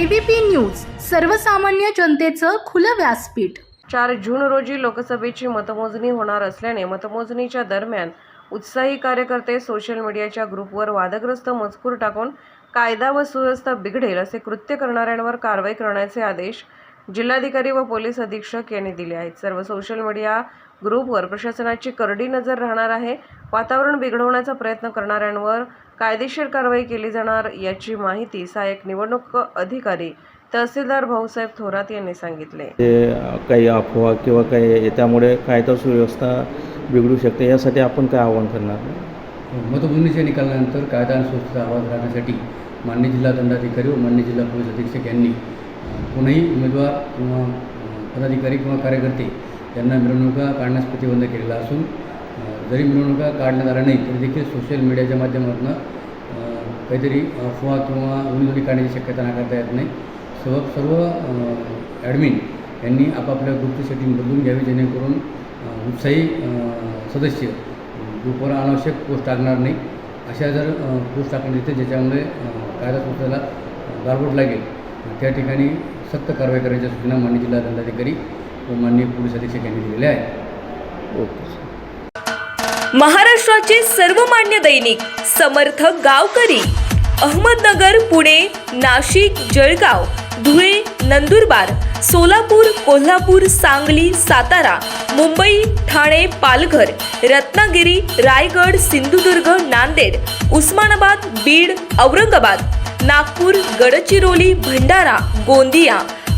ABP news सर्वसामान्य जनतेचं खुलं व्यासपीठ. चार जून रोजी लोकसभेची मतमोजणी होणार असल्याने मतमोजणीच्या दरम्यान उत्साही कार्यकर्ते सोशल मीडियाच्या ग्रुपवर वादग्रस्त मजकूर टाकून कायदा व सुव्यवस्था बिघडेल असे कृत्य करणाऱ्यांवर कारवाई करण्याचे आदेश जिल्हाधिकारी व पोलीस अधीक्षक यांनी दिले आहेत. सर्व सोशल मीडिया ग्रुपवर प्रशासनाची करडी नजर राहणार आहे. वातावरण बिघडवण्याचा प्रयत्न करणाऱ्यांवर कायदेशीर कारवाई केली जाणार याची माहिती सहाय्यक निवडणूक अधिकारी तहसीलदार भाऊसाहेब थोरात यांनी सांगितले. ते काही अफवा किंवा काही त्यामुळे कायदा सुव्यवस्था बिघडू शकते यासाठी आपण काय आव्हान करणार? मतमोजणीच्या निकालानंतर कायदा आणि सुव्यवस्थेचा आवाज राखण्यासाठी मान्य जिल्हा दंडाधिकारी व मान्य जिल्हा पोलीस अधीक्षक यांनी कोणीही उमेदवार किंवा पदाधिकारी किंवा कार्यकर्ते त्यांना मिरवणुका काढण्यास प्रतिबंध केलेला असून जरी मिरवणुका काढण्यात आल्या नाही तरी देखील सोशल मीडियाच्या माध्यमातून काहीतरी अफवा किंवा उमेदवारी काढण्याची शक्यता नाकारता येत नाही. सर्व सर्व ॲडमिन यांनी आपापल्या ग्रुपची सेटिंग बदलून घ्यावी जेणेकरून उत्साही सदस्य ग्रुपवर अनावश्यक पोस्ट टाकणार नाही. अशा जर पोस्ट टाकण्यात येते ज्याच्यामुळे कायदा संस्थेला गारबोट लागेल. त्या ठिकाणी सक्त कारवाई करण्याच्या सूचना मान्य जिल्हा दंडाधिकारी माननीय पोलीस अधीक्षक यांनी दिलेल्या आहेत ओके महाराष्ट्राचे सर्वमान्य दैनिक समर्थ गावकरी अहमदनगर पुणे नाशिक जळगाव धुळे नंदुरबार सोलापूर कोल्हापूर सांगली सातारा मुंबई ठाणे पालघर रत्नागिरी रायगड सिंधुदुर्ग नांदेड उस्मानाबाद बीड औरंगाबाद नागपूर गडचिरोली भंडारा गोंदिया